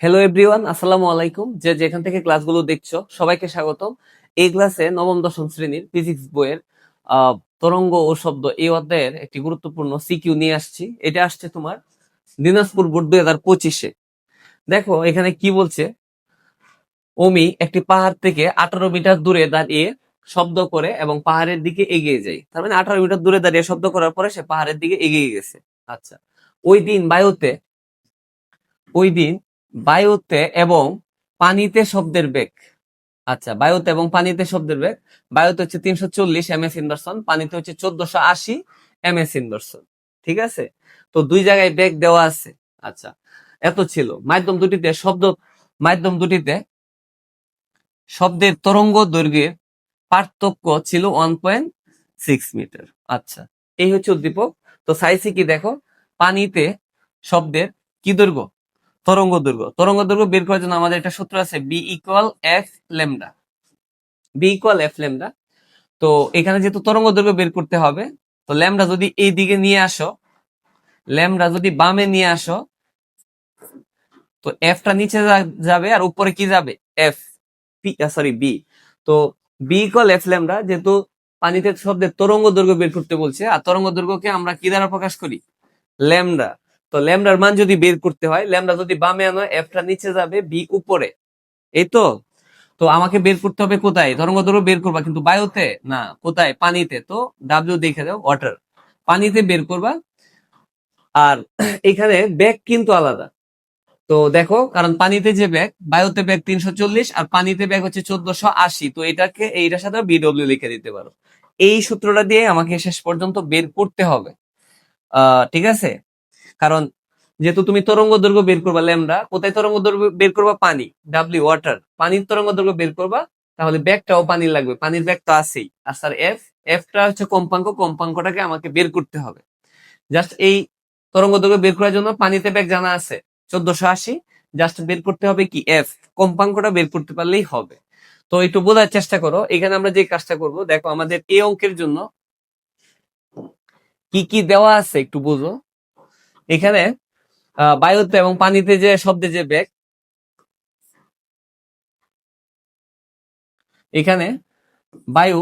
Hello everyone আসসালামু আলাইকুম যে যেখান থেকে ক্লাসগুলো দেখছ, সবাইকে স্বাগতম। এই ক্লাসে নবম, দশম শ্রেণির ফিজিক্স বইয়ের তরঙ্গ ও শব্দ এই অধ্যায়ের একটি গুরুত্বপূর্ণ সিকিউ নিয়ে আসছি। এটা আসছে তোমার দিনাজপুর বোর্ড দুই হাজার পঁচিশে। দেখো, এখানে কি বলছে? অমি একটি পাহাড় থেকে আঠারো মিটার দূরে দাঁড়িয়ে শব্দ করে এবং পাহাড়ের দিকে এগিয়ে যায়। তার মানে আঠারো মিটার দূরে দাঁড়িয়ে শব্দ করার পরে সে পাহাড়ের দিকে এগিয়ে গেছে। আচ্ছা ওই দিন বায়ুতে, ওই দিন বায়ুতে এবং পানিতে শব্দের বেগ। আচ্ছা বায়ুতে এবং পানিতে শব্দের বেগ। বায়ুতে হচ্ছে তিনশো চল্লিশ এম এস ইনভার্সন পানিতে হচ্ছে চোদ্দশো আশি এম এস ইনভার্সন ঠিক আছে? তো দুই জায়গায় বেগ দেওয়া আছে। আচ্ছা এত ছিল। মাধ্যম দুটিতে শব্দ, মাধ্যম দুটিতে শব্দের তরঙ্গ দৈর্ঘ্যের পার্থক্য ছিল ওয়ান পয়েন্ট সিক্স মিটার। আচ্ছা এই হচ্ছে উদ্দীপক। তো সাইসি কি দেখো? পানিতে শব্দের কি দৈর্ঘ্য? তরঙ্গ দৈর্ঘ্য। তরঙ্গ দৈর্ঘ্য বের করার জন্য আমাদের একটা সূত্র আছে V equal F lambda V equal F lambda তো এখানে যেহেতু তরঙ্গ দৈর্ঘ্য বের করতে হবে, তো ল্যামডা যদি এই দিকে নিয়ে আসো ল্যামডা যদি বামে নিয়ে আসো, তো এফটা নিচে যাবে আর উপরে কি যাবে? এফ পি সরি বি তো বি ইকুয়াল এফ ল্যামডা যেহেতু পানিতে শব্দের তরঙ্গ দৈর্ঘ্য বের করতে বলছে, আর তরঙ্গ দৈর্ঘ্যকে আমরা কি দ্বারা প্রকাশ করি? ল্যামডা তো ল্যামডার মান যদি বের করতে হয়, ল্যামডা যদি বামে আনো এফটা নিচে যাবে বি উপরে। এই তো? তো আমাকে বের করতে হবে কোথায়? তরঙ্গ দৈর্ঘ্য বের করবা কিন্তু বায়ুতে? না, কোথায়? পানিতে। তো ডাব্লিউ দেখে দাও ওয়াটার পানিতে বের করবা। আর এখানে ব্যাগ কিন্তু আলাদা। তো দেখো, কারণ পানিতে যে ব্যাগ বায়ুতে ব্যাগ তিনশো চল্লিশ আর পানিতে ব্যাগ হচ্ছে চোদ্দশো আশি। তো এটাকে, এইটার সাথে বিডব্লিউ লিখে দিতে পারো। এই সূত্রটা দিয়ে আমাকে শেষ পর্যন্ত বের করতে হবে। আহ, ঠিক আছে? কারণ যেহেতু তুমি তরঙ্গ দৈর্ঘ্য বের করবা ল্যামডা, কোথায় তরঙ্গ দৈর্ঘ্য বের করবা? পানি ডাব্লিউ ওয়াটার পানির তরঙ্গ দৈর্ঘ্য বের করবা, তাহলে ব্যাগটাও পানির লাগবে, পানির ব্যাগ তো আছেই। আর স্যার এফ এফটা হচ্ছে কম্পাঙ্ক, কম্পাঙ্কটাকে আমাকে বের করতে হবে। জাস্ট এই তরঙ্গ দৈর্ঘ্য বের করার জন্য পানিতে ব্যাগ জানা আছে, চোদ্দশো আশি। জাস্ট বের করতে হবে কি? এফ কম্পাঙ্কটা বের করতে পারলেই হবে। তো একটু বোঝার চেষ্টা করো, এখানে আমরা যে কাজটা করব, দেখো আমাদের এই অঙ্কের জন্য কি কি দেওয়া আছে একটু বুঝো। এখানে বায়ুতে এবং পানিতে যে শব্দে যে বেগ, এখানে বায়ু,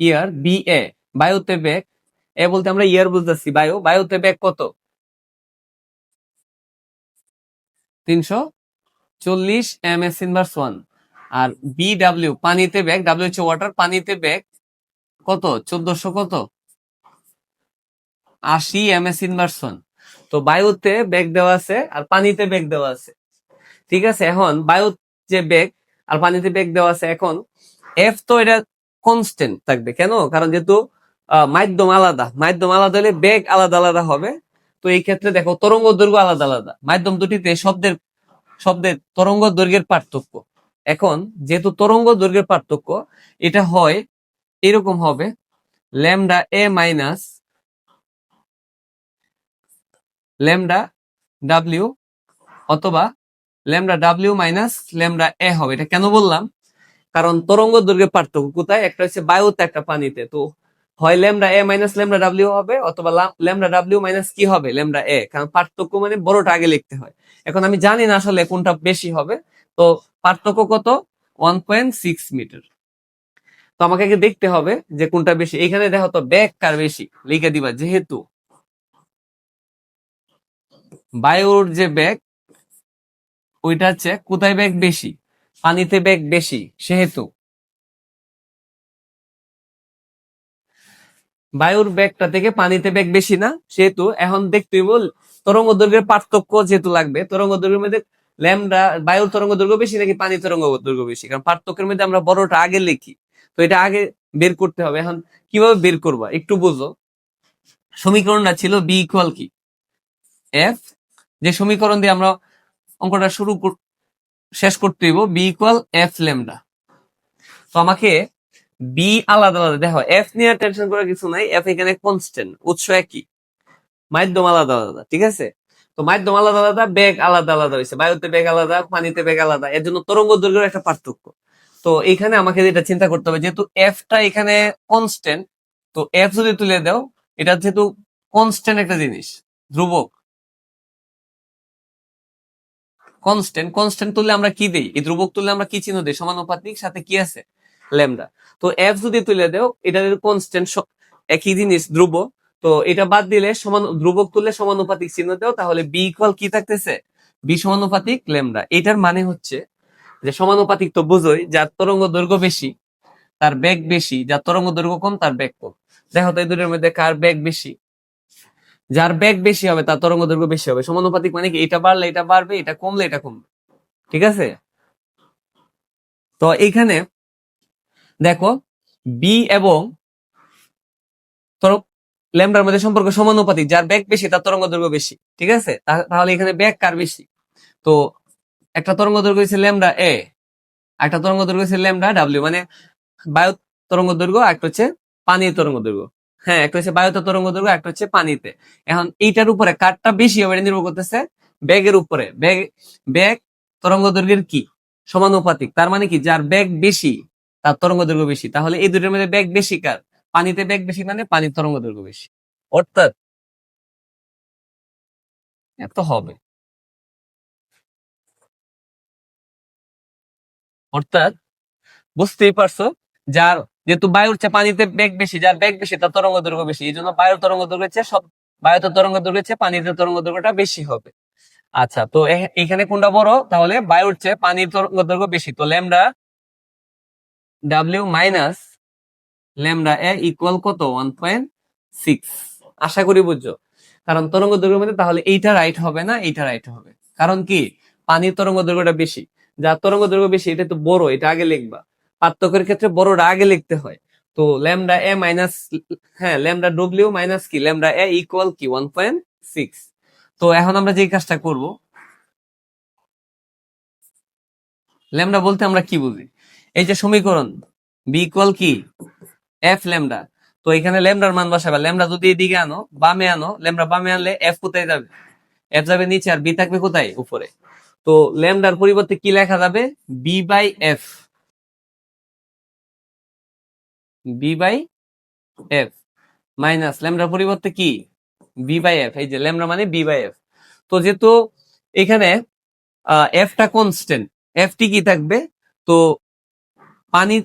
ইয়ার বি এ বায়ুতে বেগ এ বলতে আমরা ইয়ার বুঝতেছি, বায়ু, বায়ুতে বেগ কত? তিনশো চল্লিশ এম এস ইনভার্স ওয়ান আর বি ডাব্লিউ পানিতে ব্যাগ ডাব্লিউ হচ্ছে ওয়াটার পানিতে ব্যাগ কত? চোদ্দশো কত? আশি এম এস ইনভার্স ওয়ান তো বায়ুতে বেগ দেওয়া আছে আর পানিতে বেগ দেওয়া আছে। ঠিক আছে, এখন বায়ু যে বেগ আর পানিতে বেগ দেওয়া আছে এখন এফ তো এটা কনস্ট্যান্ট থাকবে। কেন? কারণ যেহেতু মাধ্যম আলাদা। মাধ্যম আলাদা হলে বেগ আলাদা আলাদা হবে। তো এই ক্ষেত্রে দেখো, তরঙ্গ দৈর্ঘ্য আলাদা আলাদা। মাধ্যম দুটিতে শব্দের শব্দের তরঙ্গ দৈর্ঘ্যের পার্থক্য। এখন যেহেতু তরঙ্গ দৈর্ঘ্যের পার্থক্য, এটা হয়, এরকম হবে, lambda A minus lambda W অথবা lambda W minus lambda A হবে। এটা কেন বললাম? কারণ তরঙ্গ দৈর্ঘ্যের পার্থক্য কোথায়? একটা হচ্ছে বায়ুতে, একটা পানিতে। তো হয় lambda A minus lambda W হবে অথবা ল্যামডা ডাব্লিউ মাইনাস কি হবে? ল্যামডা এ কারণ পার্থক্য মানে বড়টা আগে লিখতে হয়। এখন আমি জানি না আসলে কোনটা বেশি হবে। তো পার্থক্য কত? One point six metre. তো আমাকে আগে দেখতে হবে যে কোনটা বেশি। এখানে দেখো তো ব্যাগ কার বেশি। লিখে দিবা যেহেতু। বায়ুর যে ব্যাগ ওইটা হচ্ছে কোথায় ব্যাগ বেশি? পানিতে বেগ বেশি, সেহেতু। বায়ুর ব্যাগটা থেকে পানিতে ব্যাগ বেশি না, সেহেতু এখন দেখতে বল তরঙ্গ দৈর্ঘ্যের পার্থক্য যেহেতু লাগবে, তরঙ্গ দৈর্ঘ্যের মধ্যে ল্যামডা, বায়ুর তরঙ্গ দৈর্ঘ্য বেশি নাকি পানি তরঙ্গ দৈর্ঘ্য বেশি? কারণ পার্থক্যের মধ্যে আমরা বড়টা আগে লিখি, তো এটা আগে বের করতে হবে। এখন কীভাবে বের করবা? একটু বুঝো। সমীকরণটা ছিল বি ইকুয়াল কি? এফ যে সমীকরণ দিয়ে আমরা অঙ্কটা শুরু শেষ করতে হইব বি ইকুয়াল এফ ল্যামডা তো আমাকে বি আলাদা আলাদা, দেখো এফ নিয়ে টেনশন করার কিছু নাই এফ এখানে কনস্ট্যান্ট উৎস একই। মাধ্যম আলাদা আলাদা, ঠিক আছে? তো মাধ্যম আলাদা আলাদা বেগ আলাদা আলাদা হয়েছে বায়ুতে বেগ আলাদা, পানিতে বেগ আলাদা, এর জন্য তরঙ্গ দৈর্ঘ্যের একটা পার্থক্য। তো এখানে আমাকে যেটা চিন্তা করতে হবে, যেহেতু এফটা এখানে কনস্ট্যান্ট তো এফ যদি তুলে দাও, এটা যেহেতু কনস্ট্যান্ট একটা জিনিস, ধ্রুবক। কনস্ট্যান্ট কনস্ট্যান্ট তুললে আমরা কি দেই? এই ধ্রুবক তুললে আমরা কি চিহ্ন দেই? সমানুপাতিক, সাথে কি আছে? ল্যামডা। তো এফ যদি তুলে দেও, এটা কনস্ট্যান্ট একই জিনিস, ধ্রুব, তো এটা বাদ দিলে সমান ধ্রুবক তুললে সমানুপাতিক চিহ্ন দেও, তাহলে বি ইকুয়াল কি থাকতেছে? বি সমানুপাতিক ল্যামডা। এটার মানে হচ্ছে যে সমানুপাতিক তো বুঝোই, যার তরঙ্গ দৈর্ঘ্য বেশি, তার বেগ বেশি, যার তরঙ্গ দৈর্ঘ্য কম, তার বেগ কম। দেখো তো এই দুটোর মধ্যে কার বেগ বেশি? যার বেগ বেশি হবে, তার তরঙ্গ দৈর্ঘ্য বেশি হবে। সমানুপাতিক মানে কি? এটা বাড়লে এটা বাড়বে, এটা কমলে এটা কমবে। ঠিক আছে? তো এইখানে দেখো বি এবং ল্যামডার মধ্যে সম্পর্ক সমানুপাতিক। যার বেগ বেশি, তার তরঙ্গ দৈর্ঘ্য বেশি। ঠিক আছে? তাহলে এখানে বেগ কার বেশি? তো একটা তরঙ্গ দৈর্ঘ্য হচ্ছে ল্যামডা এ একটা তরঙ্গ দৈর্ঘ্য হচ্ছে ল্যামডা ডাব্লিউ মানে বায়ু তরঙ্গ দৈর্ঘ্য একটা হচ্ছে পানির তরঙ্গ দৈর্ঘ্য। হ্যাঁ একটা হচ্ছে বায়ুতে তরঙ্গ দৈর্ঘ্য একটা হচ্ছে পানিতে। এখন এইটার উপরে কাঠটা বেশি হবে এটা নির্ভর করতেছে ব্যাগের উপরে। ব্যাগ ব্যাগ তরঙ্গ দৈর্ঘ্যের কি? সমানুপাতিক। তার মানে কি? যার ব্যাগ বেশি, তার তরঙ্গ দৈর্ঘ্য বেশি। তাহলে এই দুটোর মধ্যে ব্যাগ বেশি কার? পানিতে বেগ বেশি মানে পানির তরঙ্গ দৈর্ঘ্য বেশি। অর্থাৎ এত হবে। অর্থাৎ বুঝতেই পারছ? যার যেহেতু বায়ুর চেয়ে পানিতে বেগ বেশি, যার বেগ বেশি তার তরঙ্গ দৈর্ঘ্য বেশি। এই জন্য বায়ুর তরঙ্গ দৈর্ঘ্যের চেয়ে সব বায়ুতে তরঙ্গ দৈর্ঘ্যের চেয়ে পানিতে তরঙ্গ দৈর্ঘ্যটা বেশি হবে। আচ্ছা তো এখানে কোনটা বড়? তাহলে বায়ুর চেয়ে পানির তরঙ্গ দৈর্ঘ্য বেশি। তো lambda W minus lambda A equal কত? One point six. আশা করি বুঝছ? কারণ তরঙ্গ দৈর্ঘ্যের মধ্যে তাহলে এইটা রাইট হবে না, এইটা রাইট হবে। কারণ কি? পানির তরঙ্গ দৈর্ঘ্যটা বেশি। যার তরঙ্গ দৈর্ঘ্য বেশি, এটা তো বড়, এটা আগে লিখবা। পার্থক্যের ক্ষেত্রে বড়টা আগে লিখতে হয়। তো ল্যামডা এ মাইনাস হ্যাঁ ল্যামডা ডব্লিউ মাইনাস কি? ল্যামডা এ ইকুয়াল কি? ওয়ান পয়েন্ট সিক্স তো এখন আমরা যে কাজটা করব, ল্যামডা বলতে আমরা কি বুঝি? এই যে সমীকরণ বি ইকুয়াল কি? F lambda. তো এখানে ল্যামডার মান বসাবে। ল্যামডা যদি এদিকে আনো, বামে আনো, ল্যামডা বামে আনলে এফ কোথায় যাবে? এফ যাবে নিচে আর বি থাকবে কোথায়? উপরে। তো ল্যামডার পরিবর্তে কি লেখা যাবে? V by F V by F minus ল্যামডার পরিবর্তে কি? বি বাই এফ এই যে ল্যামডা মানে বি বাই এফ তো যেহেতু এখানে এফটা কনস্ট্যান্ট এফ টি কি থাকবে? তো পানি,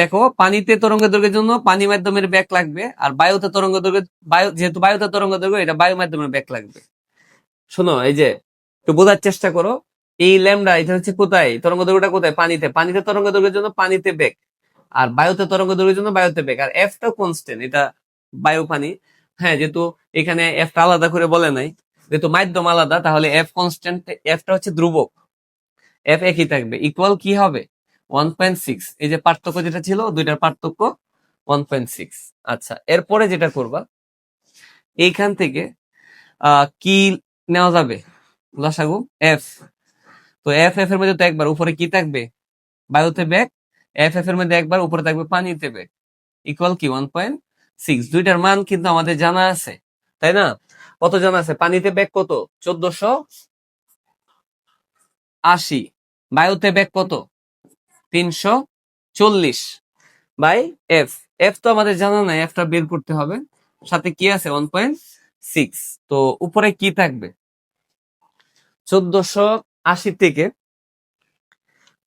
দেখো, পানিতে তরঙ্গ দৈর্ঘ্যের জন্য পানি মাধ্যমের ব্যাক লাগবে, আর বায়ুতে তরঙ্গ দৈর্ঘ্য বায়ু, যেহেতু বায়ুতে তরঙ্গ দৈর্ঘ্য, এটা বায়ু মাধ্যমের ব্যাক লাগবে। শোনো, এই যে, একটু বোঝার চেষ্টা করো, এই ল্যামডা এটা হচ্ছে কোথায়? তরঙ্গ দৈর্ঘ্যটা কোথায়? পানিতে পানিতে তরঙ্গ দৈর্ঘ্যের জন্য পানিতে বেগ আর বায়ুতে তরঙ্গ দৈর্ঘ্যের জন্য বায়ুতে বেগ। আর এফটা কনস্ট্যান্ট এটা বায়ু পানি। হ্যাঁ যেহেতু এখানে এফটা আলাদা করে বলে নাই, যেহেতু মাধ্যম আলাদা, তাহলে এফ কনস্ট্যান্ট এফটা হচ্ছে ধ্রুবক। এফ একই থাকবে। ইকুয়াল কি হবে? ওয়ান পয়েন্ট সিক্স এই যে পার্থক্য যেটা ছিল, দুইটার পার্থক্য ওয়ান পয়েন্ট সিক্স আচ্ছা এরপরে যেটা করবা, এইখান থেকে কি নেওয়া যাবে? লসাগু এফ তো এফ এফ এর মধ্যে তো একবার উপরে কি থাকবে? বায়ুতে ব্যাগ এফ এফ এর মধ্যে একবার উপরে থাকবে পানিতে ব্যাগ ইকুয়াল কি? ওয়ান পয়েন্ট সিক্স দুইটার মান কিন্তু আমাদের জানা আছে, তাই না? কত জানা আছে? পানিতে ব্যাগ কত? চোদ্দশো আশি। বায়ুতে ব্যাগ কত? তিনশো চল্লিশ। বাই এফ এফ তো আমাদের জানা নাই এফটা বের করতে হবে। সাথে কি আছে? ওয়ান পয়েন্ট সিক্স তো উপরে কি থাকবে? চোদ্দশো আশি থেকে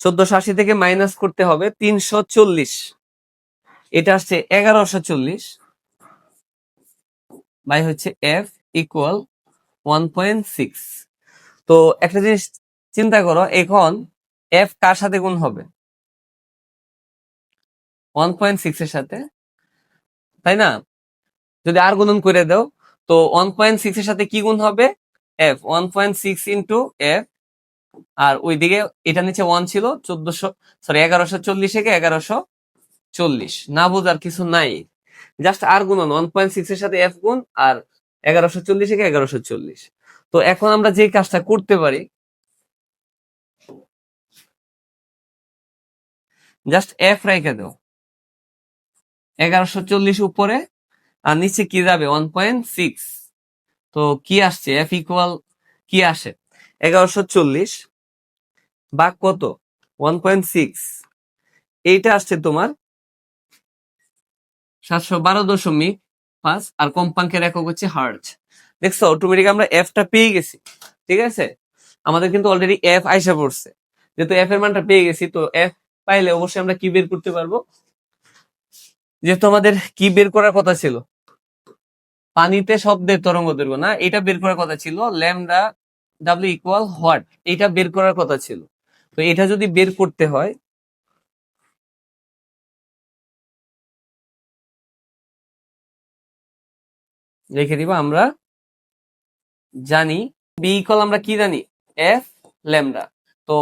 চোদ্দশো আশি থেকে মাইনাস করতে হবে তিনশো চল্লিশ। এটা আসছে এগারোশো চল্লিশ। বাই হচ্ছে F equal one point six. তো একটা জিনিস চিন্তা করো, এখন এফ কার সাথে গুণ হবে? ওয়ান পয়েন্ট সিক্স এর সাথে। তাই না? যদি আর গুণন করে দাও, তো ওয়ান পয়েন্ট সিক্স এর সাথে কি গুণ হবে? F. One point six into F আর ওইদিকে এটা নিচে ওয়ান ছিল চোদ্দশো সরি এগারোশো চল্লিশ থেকে এগারোশো চল্লিশ। না বোঝার কিছু নাই। জাস্ট আর গুণন ওয়ান পয়েন্ট সিক্স এর সাথে এফ গুণ আর এগারোশো চল্লিশ থেকে এগারোশো চল্লিশ। তো এখন আমরা যে কাজটা করতে পারি জাস্ট এফ রেখে দাও। এগারোশো চল্লিশ উপরে, আর নিচে কি যাবে? ওয়ান পয়েন্ট সিক্স তো কি আসছে? এফ ইকুয়াল কি আসে? এগারোশো চল্লিশ। বা কত? One point six. এইটা আসছে তোমার সাতশো বারো দশমিক পাঁচ আর কম্পাঙ্কের একক হচ্ছে হার্জ। দেখছ অটোমেটিক আমরা এফটা পেয়ে গেছি, ঠিক আছে? আমাদের কিন্তু অলরেডি এফ আইসা পড়ছে। যেহেতু এফ এর মানটা পেয়ে গেছি, তো এফ পাইলে অবশ্যই আমরা কি বের করতে পারব? যেহেতু আমাদের কি বের করার কথা ছিল? পানিতে শব্দের তরঙ্গ দৈর্ঘ্য, না? এটা বের করার কথা ছিল, ল্যামডা ডাব্লিউ ইকুয়াল হোয়াট এটা বের করার কথা ছিল। তো এটা যদি বের করতে হয় রেখে দিব আমরা জানি বি ইকুয়াল আমরা কি জানি? এফ ল্যামডা তো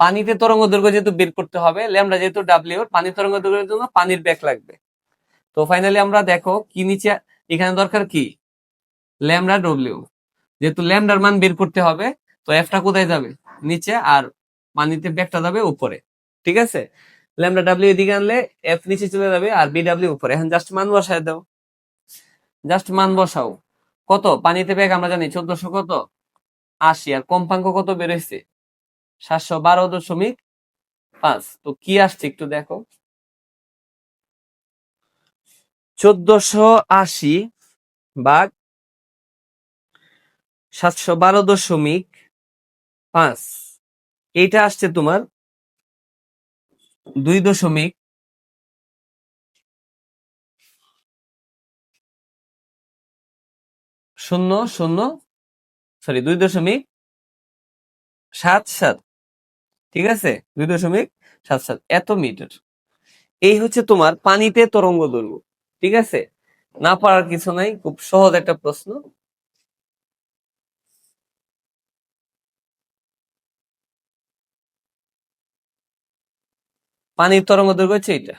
পানিতে তরঙ্গ দৈর্ঘ্য যেহেতু বের করতে হবে ল্যামডা যেহেতু ডাব্লিউ পানির তরঙ্গ দৈর্ঘ্যের জন্য পানির ব্যাক লাগবে। তো ফাইনালি আমরা দেখো কি নিচে, এখানে দরকার কি? ল্যামডা ডব্লিউ যেহেতু ল্যামডার মান বের করতে হবে, তো এফটা কোথায় যাবে? নিচে আর পানিতে ব্যাকটা যাবে উপরে। ঠিক আছে? ল্যামডা ডাব্লিউ এদিকে আনলে এফ নিচে চলে যাবে আর বি ডাব্লিউ উপরে। এখন জাস্ট মান বসায় দাও। জাস্ট মান বসাও। কত? পানিতে ব্যাগ আমরা জানি চোদ্দশো কত? আশি। আর কম্পাঙ্ক কত বেরোইছে সাতশো বারো দশমিক পাঁচ। তো কি আসছে একটু দেখো। চোদ্দশো আশি ভাগ সাতশো বারো দশমিক পাঁচ। এইটা আসছে তোমার দুই দশমিক শূন্য শূন্য সরি দুই দশমিক সাত সাত। ঠিক আছে? দুই দশমিক সাত সাত, এত মিটার। এই হচ্ছে তোমার পানিতে তরঙ্গ দৈর্ঘ্য ঠিক আছে? না পারার কিছু নাই, খুব সহজ একটা প্রশ্ন। পানির তরঙ্গ দৈর্ঘ্য হচ্ছে এটা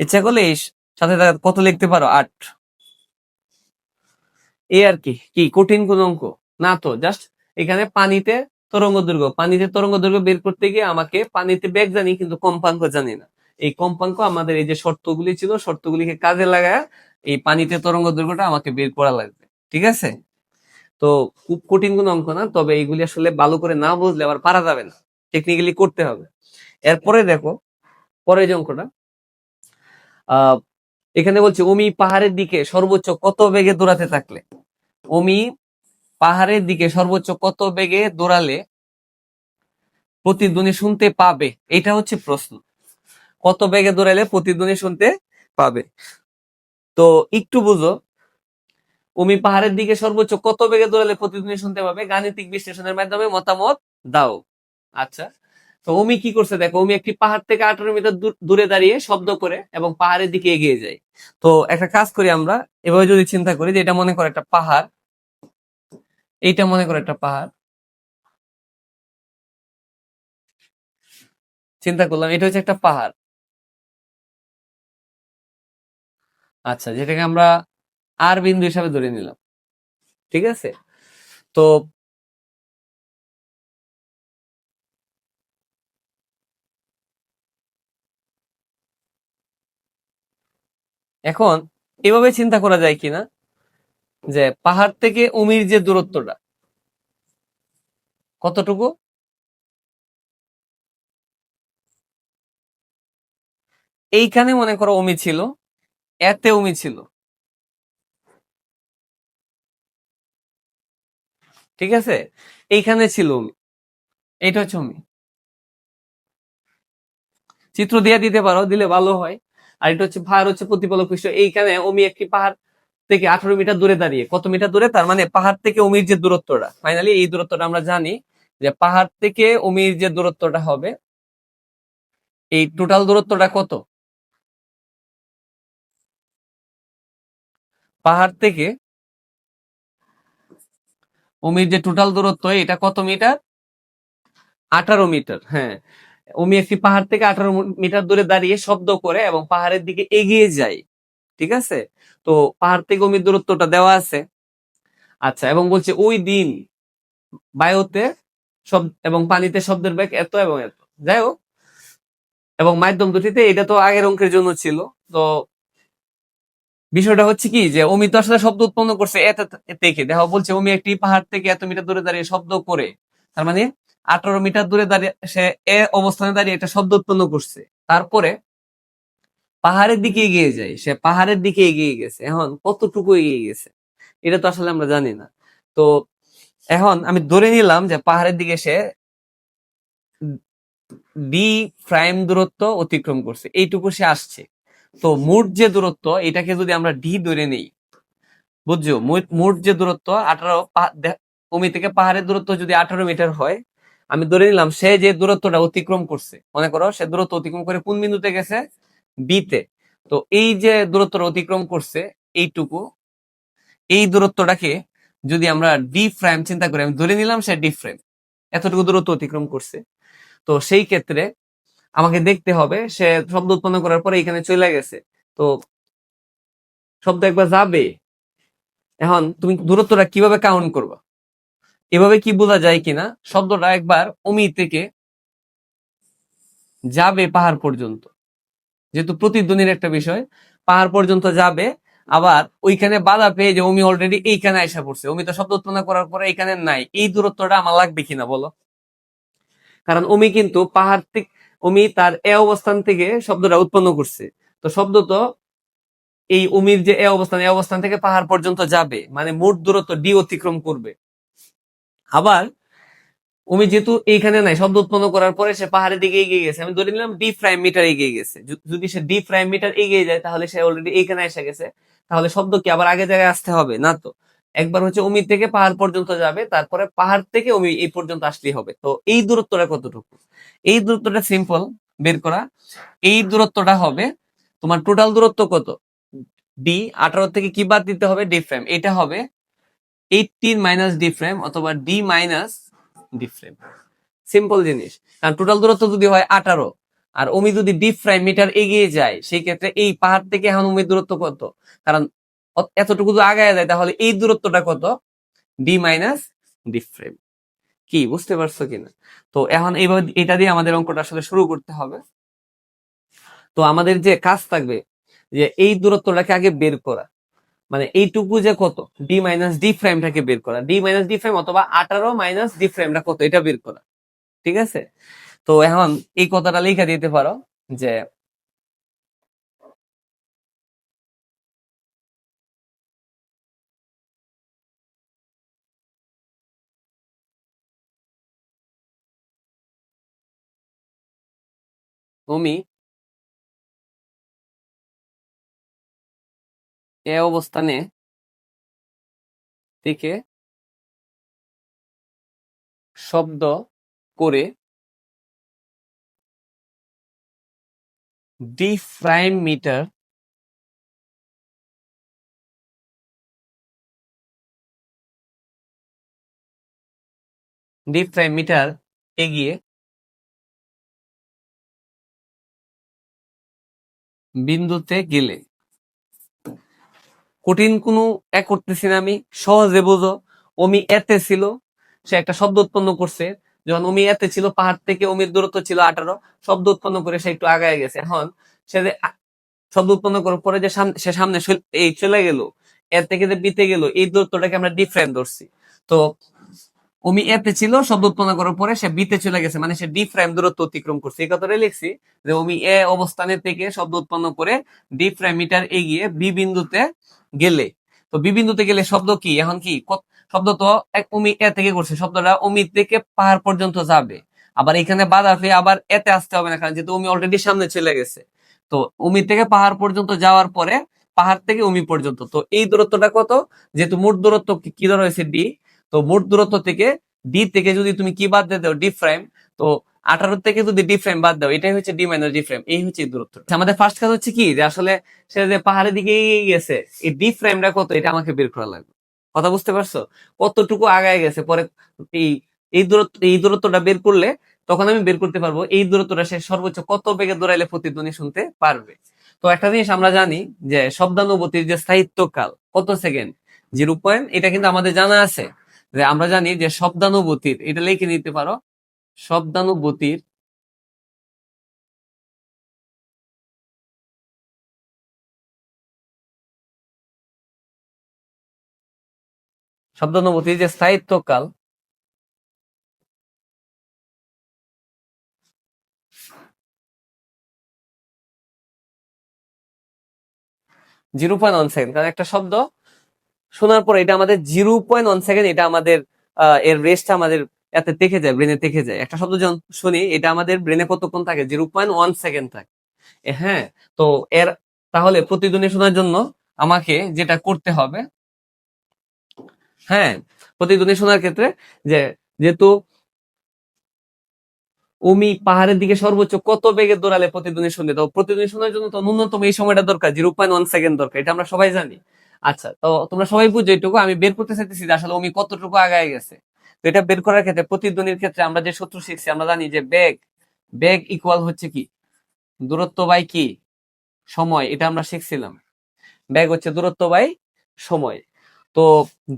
ইচ্ছা করলে সাথে কত লিখতে পারো? আট। এই আর কি? কি? কঠিন কোন অঙ্ক না তো জাস্ট এখানে পানিতে তরঙ্গ দৈর্ঘ্য। পানিতে তরঙ্গ দৈর্ঘ্য বের করতে গিয়ে আমাকে পানিতে বেগ জানি, কিন্তু কম্পাঙ্ক জানি না। এই কম্পাঙ্ক আমাদের এই যে শর্তগুলি ছিল, শর্তগুলিকে কাজে লাগায় এই পানিতে তরঙ্গ দৈর্ঘ্যটা আমাকে বের করা লাগবে। ঠিক আছে? তো খুব কঠিন কোন অঙ্ক না, তবে এইগুলি আসলে ভালো করে না বুঝলে আবার পারা যাবে না। টেকনিক্যালি করতে হবে। এরপরে দেখো পরে যে অঙ্কটা এখানে বলছে, অমি পাহাড়ের দিকে সর্বোচ্চ কত বেগে দৌড়াতে থাকলে? অমি পাহাড়ের দিকে সর্বোচ্চ কত বেগে দৌড়ালে প্রতিধ্বনি শুনতে পাবে? এটা হচ্ছে প্রশ্ন। কত বেগে দৌড়ালে প্রতিধ্বনি শুনতে পাবে? তো একটু বুঝো, অমি পাহাড়ের দিকে সর্বোচ্চ কত বেগে দৌড়ালে প্রতিধ্বনি শুনতে পাবে? গাণিতিক বিশ্লেষণের মাধ্যমে মতামত দাও। আচ্ছা তো অমি কি করছে দেখো অমি একটি পাহাড় থেকে আঠারো মিটার দূরে দাঁড়িয়ে শব্দ করে এবং পাহাড়ের দিকে এগিয়ে যায়। তো একটা কাজ করি আমরা, এভাবে যদি চিন্তা করি যে এটা মনে করে একটা পাহাড়, এইটা মনে করো একটা পাহাড়। চিন্তা করলাম, এটা হচ্ছে একটা পাহাড়। আচ্ছা যেটাকে আমরা আর বিন্দু হিসাবে ধরে নিলাম। ঠিক আছে? তো এখন এভাবে চিন্তা করা যায় কিনা? যে পাহাড় থেকে উমির যে দূরত্বটা, কতটুকু? এইখানে মনে করো অমি ছিল, এতে অমি ছিল। ঠিক আছে? এইখানে ছিল অমি এইটা হচ্ছে অমি চিত্র দিয়ে দিতে পারো, দিলে ভালো হয়। আর এটা হচ্ছে পাহাড় হচ্ছে প্রতিফলক পৃষ্ঠ। এইখানে অমি একটি পাহাড় থেকে আঠারো মিটার দূরে দাঁড়িয়ে। কত মিটার দূরে? তার মানে পাহাড় থেকে অমির যে দূরত্বটা ফাইনালি এই দূরত্বটা আমরা জানি যে পাহাড় থেকে অমির যে দূরত্বটা হবে, এই টোটাল দূরত্বটা কত? পাহাড় থেকে অমির যে টোটাল দূরত্ব, এটা কত মিটার? আঠারো মিটার হ্যাঁ। একটি পাহাড় থেকে আঠারো মিটার দূরে দাঁড়িয়ে শব্দ করে এবং পাহাড়ের দিকে এগিয়ে যায়। ঠিক আছে? তো পাহাড় থেকে অমির দূরত্বটা দেওয়া আছে। আচ্ছা এবং বলছে, ওই দিন বায়ুতে শব্দ এবং পানিতে শব্দের ব্যাগ এত এবং এত। যাই হোক, এবং মাধ্যম দুটিতে এটা তো আগের অঙ্কের জন্য ছিল। তো বিষয়টা হচ্ছে কি যে অমি তো আসলে শব্দ উৎপন্ন করছে এত থেকে দেখো, বলছে অমি একটি পাহাড় থেকে এত মিটার দূরে দাঁড়িয়ে শব্দ করে। তার মানে আঠারো মিটার দূরে দাঁড়িয়ে সে এ অবস্থানে দাঁড়িয়ে একটা শব্দ উৎপন্ন করছে। তারপরে পাহাড়ের দিকে এগিয়ে যায়। সে পাহাড়ের দিকে এগিয়ে গেছে। এখন কতটুকু এগিয়ে গেছে? এটা তো আসলে আমরা জানি না। তো এখন আমি ধরে নিলাম যে পাহাড়ের দিকে সে ডি প্রাইম দূরত্ব অতিক্রম করছে। এইটুকু সে আসছে। তো মোট যে দূরত্ব, এটাকে যদি আমরা ডি ধরে নেই, বুঝছ? মোট- মোট যে দূরত্ব, আঠারো ভূমি থেকে পাহাড়ের দূরত্ব যদি আঠারো মিটার হয় আমি ধরে নিলাম, সে যে দূরত্বটা অতিক্রম করছে, মনে করো সে দূরত্ব অতিক্রম করে কোন বিন্দুতে গেছে? বিতে তো। এই যে দূরত্বটা অতিক্রম করছে, এইটুকু, এই দূরত্বটাকে যদি আমরা ডি প্রাইম চিন্তা করি, আমি ধরে নিলাম সে ডি প্রাইম এতটুকু দূরত্ব অতিক্রম করছে। তো সেই ক্ষেত্রে আমাকে দেখতে হবে, সে শব্দ উৎপন্ন করার পরে এখানে চলে গেছে। তো শব্দ একবার যাবে। এখন তুমি দূরত্বটা কীভাবে কাউন্ট করবা? এভাবে কি বোঝা যায় কিনা? শব্দটা একবার অমি থেকে যাবে পাহাড় পর্যন্ত। যেহেতু প্রতিধ্বনির একটা বিষয়, পাহাড় পর্যন্ত যাবে, আবার ওইখানে বাধা পেয়ে যে অমি অলরেডি এইখানে আসা পড়ছে। অমি তো শব্দ উৎপন্ন করার পরে এইখানে নাই। এই দূরত্বটা আমার লাগবে কিনা বলো? কারণ অমি কিন্তু পাহাড় থেকে অমি তার এ অবস্থান থেকে শব্দটা উৎপন্ন করছে। তো শব্দ তো এই অমির যে এ অবস্থান এ অবস্থান থেকে পাহাড় পর্যন্ত যাবে। মানে মোট দূরত্ব ডি অতিক্রম করবে। আবার উমি যেহেতু এইখানে নাই, শব্দ উৎপন্ন করার পরে সে পাহাড়ের দিকে এগিয়ে গেছে। আমি ধরে নিলাম ডি প্রাইম মিটার এগিয়ে গেছে। যদি সে ডি প্রাইম মিটার এগিয়ে যায়, তাহলে সে অলরেডি এইখানে এসে গেছে। তাহলে শব্দ কি আবার আগে জায়গায় আসতে হবে? না তো। একবার হচ্ছে অমি থেকে পাহাড় পর্যন্ত যাবে, তারপরে পাহাড় থেকে উমি এই পর্যন্ত আসলেই হবে। তো এই দূরত্বটা কতটুকু? এই দূরত্বটা সিম্পল বের করা। এই দূরত্বটা হবে, তোমার টোটাল দূরত্ব কত? ডি আঠারো থেকে কি বাদ দিতে হবে? ডি ফ্রেম এটা হবে এইটিন মাইনাস ডি ফ্রেম অথবা D minus D prime simple জিনিস। কারণ টোটাল দূরত্ব যদি হয় আঠারো, আর অমি যদি ডি ফ্রাইম মিটার এগিয়ে যায়, সেই ক্ষেত্রে এই পাহাড় থেকে এখন অমির দূরত্ব কত? কারণ এতটুকু যদি আগায় যায়, তাহলে এই দূরত্বটা কত? ডি মাইনাস ডি ফ্রেম কি, বুঝতে পারছ কিনা? তো এখন এইভাবে এটা দিয়ে আমাদের অঙ্কটা আসলে শুরু করতে হবে। তো আমাদের যে কাজ থাকবে, যে এই দূরত্বটাকে আগে বের করা। মানে এইটুকু যে কত? ডি মাইনাস ডি ফ্রেমটাকে বের করা। ডি মাইনাস ডি ফ্রেম অথবা আঠারো মাইনাস ডি ফ্রেমটা কত? এটা বের করা। ঠিক আছে? তো এখন এই কথাটা লিখে দিতে পারো যে তুমি এ অবস্থানে থেকে শব্দ করে D prime metre D prime metre এগিয়ে বিন্দুতে গেলে কঠিন কোনো এক করতেছি না আমি, সহজে বোঝো। অমি এতে ছিল, সে একটা শব্দ উৎপন্ন করছে। যখন অমি এতে ছিল, পাহাড় থেকে অমির দূরত্ব ছিল আঠারো, শব্দ উৎপন্ন করে সে একটু আগায় গেছে। এখন সে যে শব্দ উৎপন্ন করার পরে যে সামনে সে সামনে এই চলে গেল এর থেকে যে বিতে গেল, এই দূরত্বটাকে আমরা ডিফারেন্ট ধরছি। তো অমি এতে ছিল, শব্দ উৎপন্ন করার পরে সে বিতে চলে গেছে মানে সে ডি দূরত্ব অতিক্রম করছে। এই কথাটাই লিখছি যে অমি এ অবস্থানে থেকে শব্দ উৎপন্ন করে ডি এগিয়ে বি বিন্দুতে গেলে। তো বি বিন্দুতে গেলে শব্দ কি? এখন কি? শব্দ তো এক অমি এ থেকে করছে। শব্দটা অমি থেকে পাহাড় পর্যন্ত যাবে। আবার এখানে বাধা পেয়ে আবার এতে আসতে হবে না, কারণ যেহেতু অমি অলরেডি সামনে চলে গেছে। তো অমি থেকে পাহাড় পর্যন্ত যাওয়ার পরে পাহাড় থেকে উমি পর্যন্ত। তো এই দূরত্বটা কত? যেহেতু মোট দূরত্ব কি- ধরা হয়েছে? ডি তো মোট দূরত্ব থেকে ডি থেকে যদি তুমি কি বাদ দিয়ে দাও ডি প্রাইম তো আঠারো থেকে যদি ডি ফ্রেম বাদ দাও, এটাই হচ্ছে ডি মাইনাস ডি ফ্রেম এই হচ্ছে দূরত্ব। আমাদের ফার্স্ট কাজ হচ্ছে কি? যে আসলে সে যে পাহাড়ের দিকে এগিয়ে গেছে, এই ডি ফ্রেমটা কত? এটা আমাকে বের করা লাগবে। কথা বুঝতে পারছ? কতটুকু আগায় গেছে? পরে এই দূরত্ব, এই দূরত্বটা বের করলে তখন আমি বের করতে পারব, এই দূরত্বটা সে সর্বোচ্চ কত বেগে দৌড়াইলে প্রতিধ্বনি শুনতে পারবে? তো একটা জিনিস আমরা জানি যে শব্দানুভূতির যে স্থায়িত্বকাল, কত সেকেন্ড? জিরো পয়েন্ট, এটা কিন্তু আমাদের জানা আছে। যে আমরা জানি যে শব্দানুভূতির, এটা লিখে নিতে পারো শব্দানুভূতির শব্দানুভূতির যে স্থায়িত্বকাল, জিরো পয়েন্ট ওয়ান সেকেন্ড। কারণ একটা শব্দ শোনার পর এটা আমাদের জিরো পয়েন্ট ওয়ান সেকেন্ড, এটা আমাদের এর রেসটা আমাদের এতে দেখে যায় ব্রেনে থেকে যায়। একটা শব্দ যখন শুনি, এটা আমাদের ব্রেনে কতক্ষণ থাকে? জিরো পয়েন্ট ওয়ান সেকেন্ড থাকে। হ্যাঁ তো এর তাহলে প্রতিধ্বনি শোনার জন্য আমাকে যেটা করতে হবে হ্যাঁ প্রতিধ্বনি শোনার ক্ষেত্রে যে যেহেতু উমি পাহাড়ের দিকে সর্বোচ্চ কত বেগে দৌড়ালে প্রতিধ্বনি শুনবে? তো প্রতিধ্বনি শোনার জন্য তো ন্যূনতম এই সময়টা দরকার জিরো পয়েন্ট ওয়ান সেকেন্ড দরকার, এটা আমরা সবাই জানি। আচ্ছা তো তোমরা সবাই বুঝো এটুকু, আমি বের করতে চাইতেছি যে আসলে উমি কতটুকু আগায় গেছে। তো এটা বের করার ক্ষেত্রে প্রতিধ্বনির ক্ষেত্রে আমরা যে সূত্র শিখছি, আমরা জানি যে বেগ বেগ ইকুয়াল হচ্ছে কি? দূরত্ব বাই কি? সময়, এটা আমরা শিখছিলাম। বেগ হচ্ছে দূরত্ব বাই সময়। তো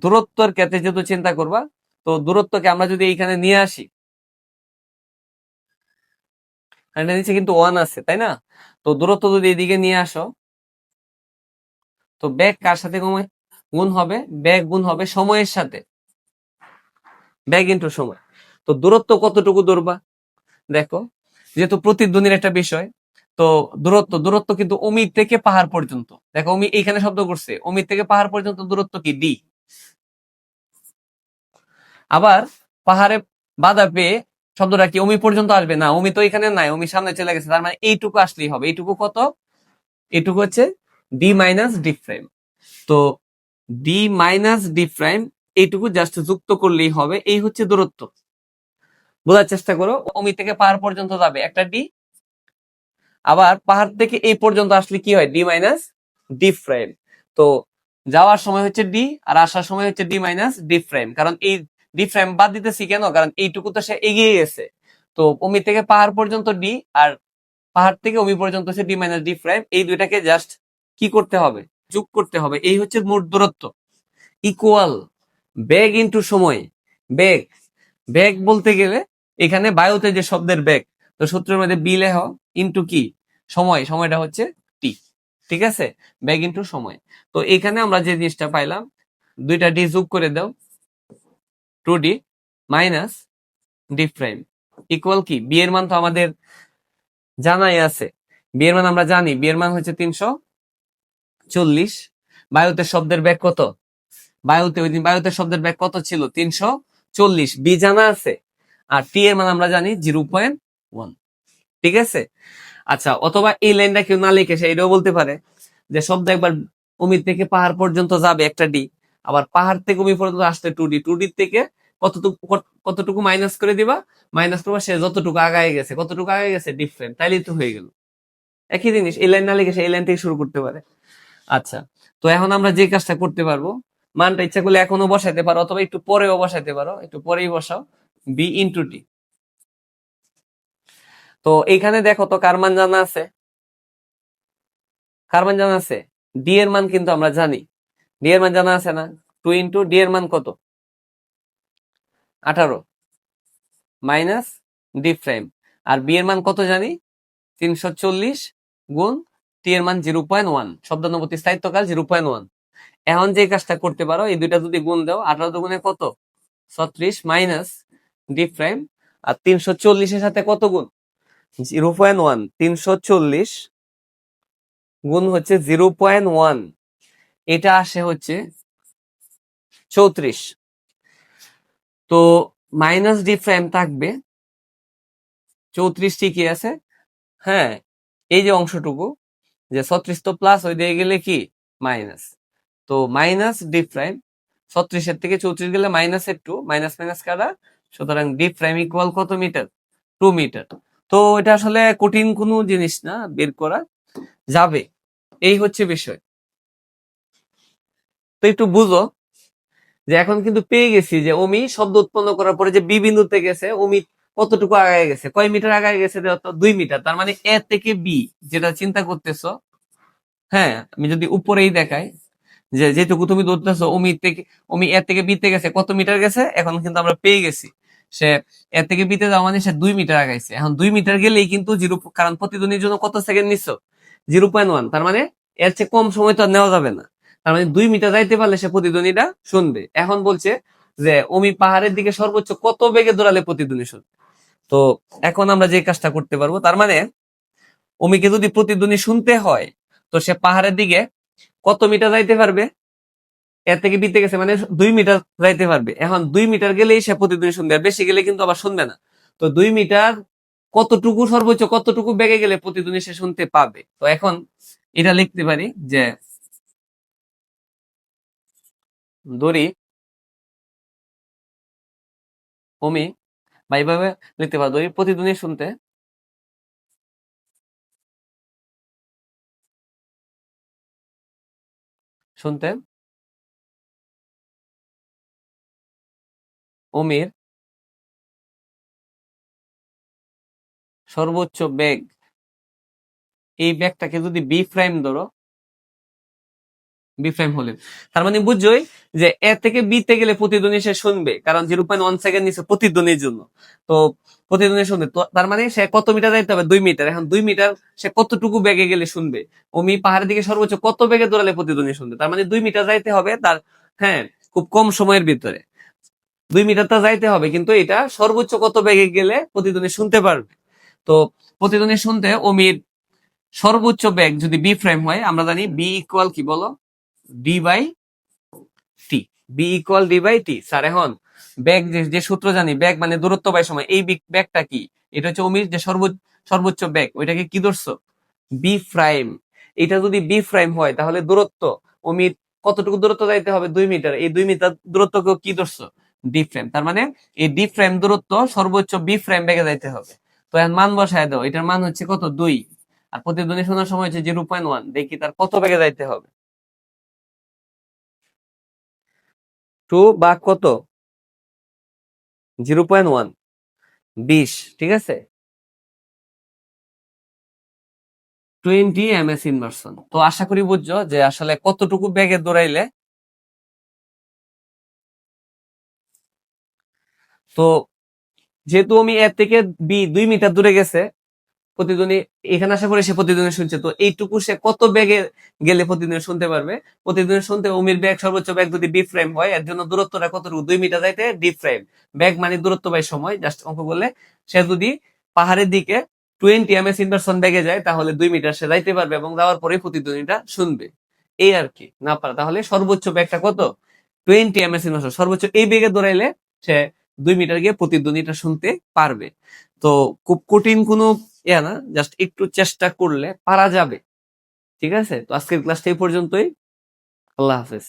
দূরত্বের ক্ষেত্রে যেহেতু চিন্তা করবা, তো দূরত্বকে আমরা যদি এইখানে নিয়ে আসি এটা নিচে কিন্তু ওয়ান আছে, তাই না? তো দূরত্ব যদি এদিকে নিয়ে আসো, তো ব্যাগ কার সাথে গুণ হবে ব্যাগ গুণ হবে সময়ের সাথে। ব্যাগ ইন্টু সময়। তো দূরত্ব কতটুকু দৌড়বা? দেখো, যেহেতু প্রতিদ্বন্দ্বীর একটা বিষয়, তো দূরত্ব দূরত্ব কিন্তু অমিত থেকে পাহাড় পর্যন্ত। দেখো, অমি এইখানে শব্দ করছে, অমিত থেকে পাহাড় পর্যন্ত দূরত্ব কি? ডি আবার পাহাড়ে বাধা পেয়ে শব্দটা কি? অমি পর্যন্ত আসবে না, অমি তো এখানে নাই, অমি সামনে চলে গেছে, তার মানে এইটুকু আসলেই হবে। এইটুকু কত? এইটুকু হচ্ছে ডি মাইনাস ডি প্রাইম তো ডি মাইনাস ডি প্রাইম এইটুকু জাস্ট যুক্ত করলেই হবে। এই হচ্ছে দূরত্ব। বোঝার চেষ্টা করো, অমি থেকে পাহাড় পর্যন্ত যাবে। একটা ডি আবার পাহাড় থেকে এই পর্যন্ত আসলে কি হয়? ডি মাইনাস ডি প্রাইম তো যাওয়ার সময় হচ্ছে ডি আর আসার সময় হচ্ছে ডি মাইনাস ডি প্রাইম কারণ এই ডি প্রাইম বাদ দিতেছি কেন? কারণ এইটুকু তো সে এগিয়ে গেছে। তো অমি থেকে পাহাড় পর্যন্ত ডি আর পাহাড় থেকে অমি পর্যন্ত হচ্ছে ডি মাইনাস ডি ফ্রেম এই দুইটাকে জাস্ট কি করতে হবে? যোগ করতে হবে। এই হচ্ছে মোট দূরত্ব। ইকুয়াল বেগ ইন্টু সময়। বেগ। বেগ বলতে গেলে এখানে বায়ুতে যে শব্দের বেগ, তো সূত্রের মধ্যে বি লেহ ইন্টু কি? সময়। সময়টা হচ্ছে টি ঠিক আছে? বেগ ইন্টু সময়। তো এখানে আমরা যে জিনিসটা পাইলাম, দুইটা ডি যোগ করে দাও। Two D minus D prime equal কি? বি এর মান তো আমাদের জানাই আছে। বি এর মান আমরা জানি। বি এর মান হচ্ছে তিনশো চল্লিশ। বায়ুতে শব্দের ব্যাগ কত? বায়ুতে, ওই দিন বায়ুতে শব্দের ব্যাগ কত ছিল? তিনশো চল্লিশ। বি জানা আছে। আর টি এর মান আমরা জানি জিরো পয়েন্ট ওয়ান। ঠিক আছে? আচ্ছা অথবা এই লাইনটা কেউ না লিখে সে এটাও বলতে পারে যে শব্দ একবার অমিত থেকে পাহাড় পর্যন্ত যাবে, একটা ডি। আবার পাহাড় থেকে অমি পর্যন্ত আসতে টু ডি টু ডি থেকে কতটুকু কতটুকু মাইনাস করে দিবা? মাইনাস করবা, সে যতটুকু আগায় গেছে, কতটুকু আগায় গেছে? ডিফারেন্ট তাইলেই তো হয়ে গেল। একই জিনিস, এই লাইন না লিখে সে এই লাইন থেকে শুরু করতে পারে। আচ্ছা তো এখন আমরা যে কাজটা করতে পারব মানটা ইচ্ছা করলে এখনও বসাইতে পারো, অথবা একটু পরেও বসাইতে পারো, একটু পরেই বসাও। বি ইন্টু টি তো এইখানে দেখো তো কার মান জানা আছে? কার মান জানা আছে? ডি এর মান কিন্তু আমরা জানি। ডি এর মান জানা আছে না? টু ইন্টু ডি এর মান কত? আঠারো। মাইনাস ডি প্রাইম আর বি এর মান কত জানি? তিনশো চল্লিশ গুণ টি এর মান জিরো পয়েন্ট ওয়ান শব্দানুভূতি স্থায়িত্বকাল জিরো পয়েন্ট ওয়ান এখন যে কাজটা করতে পারো, এই দুইটা যদি গুণ দাও, আঠারো দুগুণে কত? ছত্রিশ মাইনাস ডি প্রাইম আর তিনশো চল্লিশের সাথে কত গুণ? জিরো পয়েন্ট ওয়ান, তিনশো চল্লিশ গুণ হচ্ছে জিরো পয়েন্ট ওয়ান। এটা আসে হচ্ছে চৌত্রিশ। তো মাইনাস ডি প্রাইম থাকবে, চৌত্রিশ ঠিকই আছে। হ্যাঁ এই যে অংশটুকু, যে ছত্রিশ তো প্লাস ওই দিয়ে গেলে কি? মাইনাস। তো মাইনাস ডি প্রাইম ছত্রিশের থেকে চৌত্রিশ গেলে মাইনাসের টু মাইনাস মাইনাস কাটা সুতরাং ডি প্রাইম ইকুয়াল কত মিটার টু মিটার তো এটা আসলে কঠিন কোনো জিনিস না, বের করা যাবে। এই হচ্ছে বিষয়। তো একটু বুঝো যে এখন কিন্তু পেয়ে গেছি যে অমি শব্দ উৎপন্ন করার পরে যে বি বিন্দুতে গেছে, অমি কতটুকু আগায় গেছে? কয় মিটার আগায় গেছে? দুই মিটার তার মানে এ থেকে বি যেটা চিন্তা করতেছ হ্যাঁ আমি যদি উপরেই দেখাই যে, যেটুকু তুমি ধরতেছো, অমি থেকে, অমি এর থেকে বিতে গেছে, কত মিটার গেছে? এখন কিন্তু আমরা পেয়ে গেছি। সে এর থেকে বিতে যাওয়া মানে সে দুই মিটার আগাইছে। এখন দুই মিটার গেলেই কিন্তু জিরো, কারণ প্রতিদ্বন্দ্বীর জন্য কত সেকেন্ড নিচ্ছ জিরো পয়েন্ট ওয়ান, তার মানে এর চেয়ে কম সময় তো নেওয়া যাবে না। তার মানে দুই মিটার যাইতে পারলে সে প্রতিদ্বন্দ্বীটা শুনবে। এখন বলছে যে, অমি পাহাড়ের দিকে সর্বোচ্চ কত বেগে দৌড়ালে প্রতিদ্বন্দ্বী শুনবে? তো এখন আমরা যে কাজটা করতে পারব, তার মানে অমিকে যদি প্রতিদ্বন্দ্বী শুনতে হয়, তো সে পাহাড়ের দিকে কত মিটার যাইতে পারবে? এর থেকে বিতে গেছে মানে দুই মিটার যাইতে পারবে। এখন দুই মিটার গেলেই সে প্রতিধ্বনি শুনবে আর বেশি গেলে কিন্তু আবার শুনবে না। তো দুই মিটার কতটুকু সর্বোচ্চ, কতটুকু বেগে গেলে প্রতিধ্বনি সে শুনতে পাবে? তো এখন এটা লিখতে পারি যে দড়ি ওমি বা এইভাবে লিখতে পারো। দড়ি প্রতিধ্বনি শুনতে শুনতে অমির সর্বোচ্চ বেগ এই ব্যাগটাকে যদি বি প্রাইম ধরো বি প্রাইম তার মানে বুঝছই যে এ থেকে বি তে গেলে প্রতিধ্বনি সে শুনবে, কারণ জিরো পয়েন্ট ওয়ান সেকেন্ড নিচ্ছে প্রতিধ্বনির জন্য। তো প্রতিধ্বনি শুনবে, তো তার মানে সে কত মিটার যাইতে হবে? দুই মিটার। এখন দুই মিটার সে কতটুকু বেগে গেলে শুনবে? অমি পাহাড়ের দিকে সর্বোচ্চ কত বেগে দৌড়ালে প্রতিধ্বনি শুনবে? তার মানে দুই মিটার যাইতে হবে তার হ্যাঁ খুব কম সময়ের ভিতরে। দুই মিটারটা যাইতে হবে, কিন্তু এটা সর্বোচ্চ কত বেগে গেলে প্রতিধ্বনি শুনতে পারবে? তো প্রতিধ্বনি শুনতে অমির সর্বোচ্চ বেগ যদি বি ফ্রেম হয়, আমরা জানি বি ইকুয়াল কি বলো? D by T V equal D by T sir, এখন ব্যাগ যে সূত্র জানি ব্যাগ মানে দূরত্ব বাই সময়। এই ব্যাগটা কি? এটা হচ্ছে অমির যে সর্বোচ্চ সর্বোচ্চ ব্যাগ ওইটাকে কি বি প্রাইম এটা যদি বি প্রাইম হয়, তাহলে দূরত্ব অমির কতটুকু দূরত্ব যাইতে হবে? দুই মিটার এই দুই মিটার দূরত্বকে কি ধরছো? ডি ফ্রেম তার মানে এই ডি ফ্রেম দূরত্ব সর্বোচ্চ বি ফ্রেম বেগে যাইতে হবে। তো এখন মান বসায় দাও। এটার মান হচ্ছে কত? দুই। আর প্রতিধ্বনি শোনার সময় হচ্ছে জিরো পয়েন্ট ওয়ান দেখি তার কত বেগে যাইতে হবে। টু বা কত? Zero point one. বিশ, ঠিক আছে? টোয়েন্টি এম এস ইনভার্সন তো আশা করি বুঝছ যে আসলে কতটুকু ব্যাগে দৌড়াইলে? তো যেহেতু আমি এর থেকে বি দুই মিটার দূরে গেছে প্রতিধ্বনি এখানে আশা করি সে প্রতিধ্বনি শুনছে। তো এইটুকু সে কত ব্যাগে গেলে প্রতিধ্বনি শুনতে পারবে? প্রতিধ্বনি শুনতে উমির ব্যাগ সর্বোচ্চ ব্যাগ যদি ডি ফ্রেম হয়, এর জন্য দূরত্বটা কতটুকু দুই মিটার যাইতে ডি ফ্রেম ব্যাগ মানে দূরত্ব বাই সময় জাস্ট অঙ্ক করলে। সে যদি পাহাড়ের দিকে টোয়েন্টি এম এস ইনভার্সন ব্যাগে যায়, তাহলে দুই মিটার সে যাইতে পারবে এবং যাওয়ার পরে প্রতিধ্বনিটা শুনবে। এই আর কি, না পারা। তাহলে সর্বোচ্চ ব্যাগটা কত? টোয়েন্টি এম এস ইনভার্সন সর্বোচ্চ এই বেগে দৌড়াইলে সে দুই মিটার গিয়ে প্রতিধ্বনিটা শুনতে পারবে। তো খুব কঠিন কোনো ইয়া না জাস্ট একটু চেষ্টা করলে পারা যাবে। ঠিক আছে? তো আজকের ক্লাসটা এই পর্যন্তই। আল্লাহ হাফেজ।